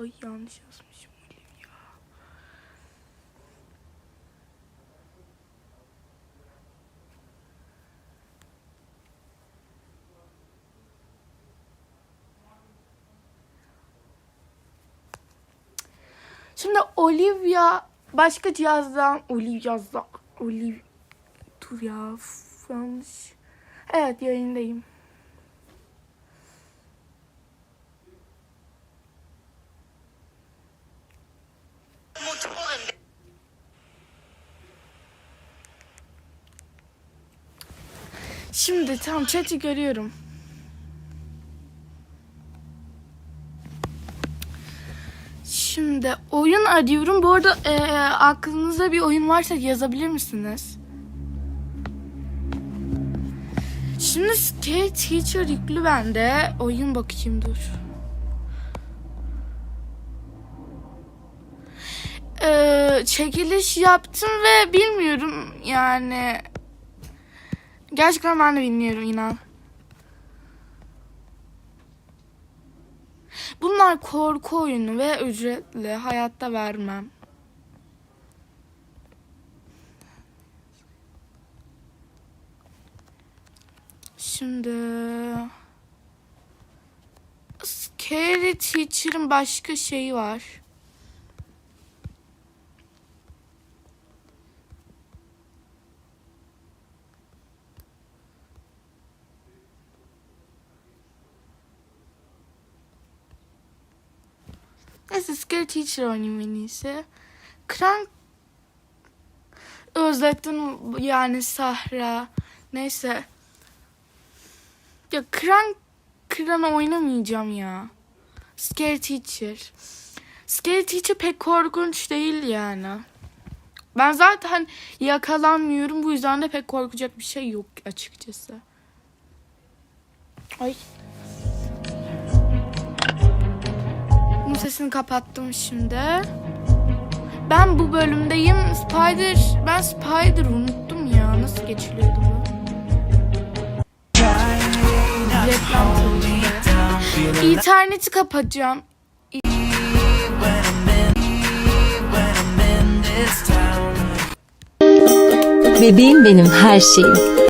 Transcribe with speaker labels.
Speaker 1: Ay yanlış yazmışım Olivia. Şimdi Olivia başka cihazdan Olivia yazdan Oliv dur ya yanlış. Evet yayındayım. Şimdi tam chat'i görüyorum. Şimdi oyun arıyorum. Bu arada e, aklınızda bir oyun varsa yazabilir misiniz? Şimdi Scale Teacher yüklü bende. Oyun bakayım dur. Ee, çekiliş yaptım ve bilmiyorum yani. Gerçekten ben de bilmiyorum inan. Bunlar korku oyunu ve ücretli. Hayatta vermem. Şimdi Scary Teacher'ın başka şeyi var. Neyse Scary Teacher oynayayım en iyisi. Krank Özlettin yani Sahra. Neyse. Ya Krank Kran'ı oynamayacağım ya. Scary Teacher. Scary Teacher pek korkunç değil yani. Ben zaten yakalanmıyorum. Bu yüzden de pek korkacak bir şey yok açıkçası. Ay. Sesini kapattım şimdi. Ben bu bölümdeyim. Spider, ben Spider unuttum ya. Nasıl geçiliyordu bu? İnterneti kapatacağım.
Speaker 2: Bebeğim benim her şeyim.